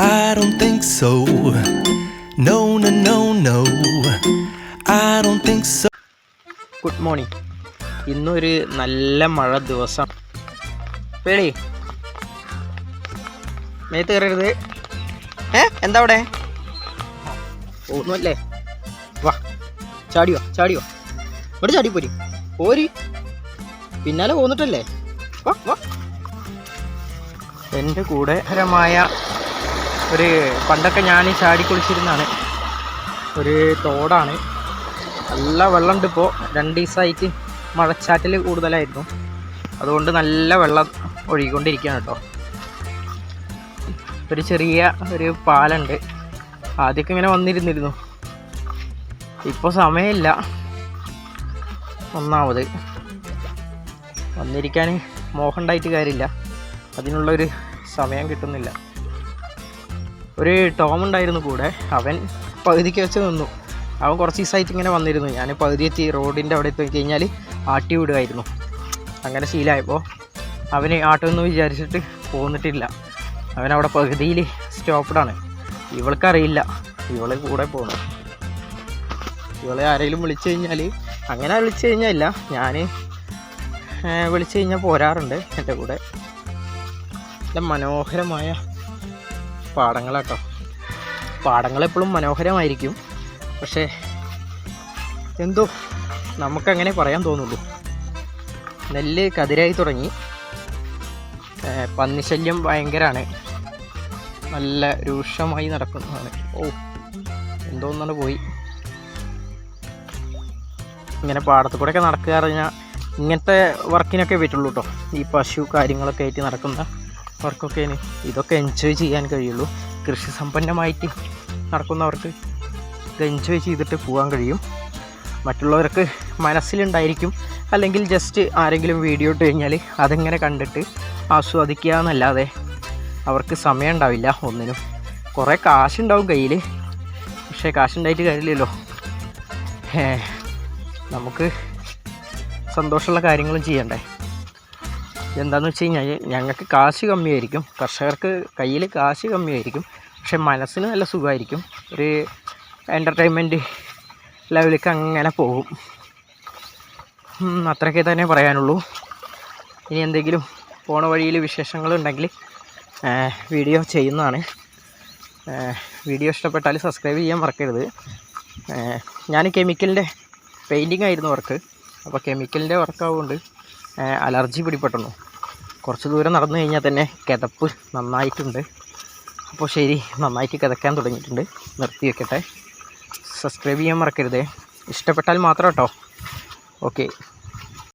I don't think so. No, no, no, no. I don't think so. Good morning ഇന്നൊരു നല്ല മഴ ദിവസം. പേടി. മേത്ത് കയറരുത്. ഏ? എന്താ അവിടെ? ഒന്നുമല്ലേ വാ. ചാടിയോ ചാടിയോ ഇവിടെ ചാടി പോരി. പോരി. പിന്നാലെ പോന്നിട്ടല്ലേ? വാ വാ. എന്റെ കൂടെ ഹരമായ ഒരു പണ്ടൊക്കെ ഞാൻ ഈ ചാടി കുളിച്ചിരുന്നാണ് ഒരു തോടാണ്. നല്ല വെള്ളമുണ്ട് ഇപ്പോൾ രണ്ട് ദിവസമായിട്ട് മഴച്ചാറ്റൽ കൂടുതലായിരുന്നു അതുകൊണ്ട് നല്ല വെള്ളം ഒഴുകിക്കൊണ്ടിരിക്കുകയാണ് കേട്ടോ. ഒരു ചെറിയ ഒരു പാലുണ്ട് ആദ്യമൊക്കെ ഇങ്ങനെ വന്നിരുന്നിരുന്നു. ഇപ്പോൾ സമയമില്ല. ഒന്നാമത് വന്നിരിക്കാൻ മോഹണ്ടായിട്ട് കാര്യമില്ല. അതിനുള്ളൊരു സമയം കിട്ടുന്നില്ല. ഒരു ടോം ഉണ്ടായിരുന്നു കൂടെ. അവൻ പകുതിക്ക് വെച്ച് നിന്നു. അവൻ കുറച്ച് ദിവസമായിട്ട് ഇങ്ങനെ വന്നിരുന്നു. ഞാൻ പകുതി എത്തി റോഡിന്റെ അവിടെ എത്തി കഴിഞ്ഞാൽ ആട്ടി വിടുമായിരുന്നു അങ്ങനെ ശീലമായപ്പോൾ അവന് ആട്ടുമെന്ന് വിചാരിച്ചിട്ട് പോന്നിട്ടില്ല. അവനവിടെ പകുതിയിൽ സ്റ്റോപ്പ്ഡാണ് ഇവൾക്കറിയില്ല. ഇവളെ കൂടെ പോകണം ഇവളെ ആരെങ്കിലും വിളിച്ചു കഴിഞ്ഞാൽ അങ്ങനെ വിളിച്ചു കഴിഞ്ഞാൽ ഞാൻ വിളിച്ചു കഴിഞ്ഞാൽ പോരാറുണ്ട് എന്റെ കൂടെ. നല്ല മനോഹരമായ പാടങ്ങളാട്ടോ പാടങ്ങളെപ്പോഴും മനോഹരമായിരിക്കും. പക്ഷേ എന്തോ നമുക്കങ്ങനെ പറയാൻ തോന്നുള്ളൂ. നെല്ല് കതിരായി തുടങ്ങി. പന്നിശല്യം ഭയങ്കരമാണ് നല്ല രൂക്ഷമായി നടക്കുന്നതാണ്. ഓ എന്തോന്നാണ് പോയി. ഇങ്ങനെ പാടത്തു കൂടെയൊക്കെ നടക്കുക പറഞ്ഞാൽ ഇങ്ങനത്തെ വർക്കിനൊക്കെ പറ്റുള്ളൂ കേട്ടോ ഈ പശു കാര്യങ്ങളൊക്കെ ആയിട്ട് നടക്കുന്ന വർക്കൊക്കെ ഇതൊക്കെ എൻജോയ് ചെയ്യാൻ കഴിയുള്ളൂ. കൃഷി സമ്പന്നമായിട്ട് നടക്കുന്നവർക്ക് ഇത് എൻജോയ് ചെയ്തിട്ട് പോകാൻ കഴിയും. മറ്റുള്ളവർക്ക് മനസ്സിലുണ്ടായിരിക്കും. അല്ലെങ്കിൽ ജസ്റ്റ് ആരെങ്കിലും വീഡിയോ ഇട്ട് കഴിഞ്ഞാൽ അതിങ്ങനെ കണ്ടിട്ട് ആസ്വദിക്കുക എന്നല്ലാതെ അവർക്ക് സമയം ഉണ്ടാവില്ല ഒന്നിനും. കുറേ കാശുണ്ടാവും കയ്യിൽ പക്ഷേ കാശുണ്ടായിട്ട് കാര്യമില്ലല്ലോ. നമുക്ക് സന്തോഷമുള്ള കാര്യങ്ങളും ചെയ്യണ്ടേ? എന്താണെന്ന് വെച്ച് കഴിഞ്ഞാൽ ഞങ്ങൾക്ക് കാശ് കമ്മിയായിരിക്കും. കർഷകർക്ക് കയ്യിൽ കാശ് കമ്മിയായിരിക്കും. പക്ഷെ മനസ്സിന് നല്ല സുഖമായിരിക്കും ഒരു എന്റർടൈൻമെന്റ് ലെവലിലേക്ക് അങ്ങനെ പോകും. അത്രയൊക്കെ തന്നെ പറയാനുള്ളൂ. ഇനി എന്തെങ്കിലും പോണ വഴിയിൽ വിശേഷങ്ങളുണ്ടെങ്കിൽ വീഡിയോ ചെയ്യുന്നതാണ്. വീഡിയോ ഇഷ്ടപ്പെട്ടാൽ സബ്സ്ക്രൈബ് ചെയ്യാൻ മറക്കരുത്. ഞാൻ കെമിക്കലിന്റെ പെയിന്റിങ് ആയിരുന്നു വർക്ക് അപ്പോൾ കെമിക്കലിന്റെ വർക്കാവുകൊണ്ട് അലർജി പിടിപെട്ടുന്നു. കുറച്ച് ദൂരം നടന്നു കഴിഞ്ഞാൽ തന്നെ കിതപ്പ് നന്നായിട്ടുണ്ട്. അപ്പോൾ ശരി നന്നായിട്ട് കിതക്കാൻ തുടങ്ങിയിട്ടുണ്ട്. നിർത്തി വെക്കട്ടെ സബ്സ്ക്രൈബ് ചെയ്യാൻ മറക്കരുത്. ഇഷ്ടപ്പെട്ടാൽ മാത്രം കേട്ടോ. ഓക്കെ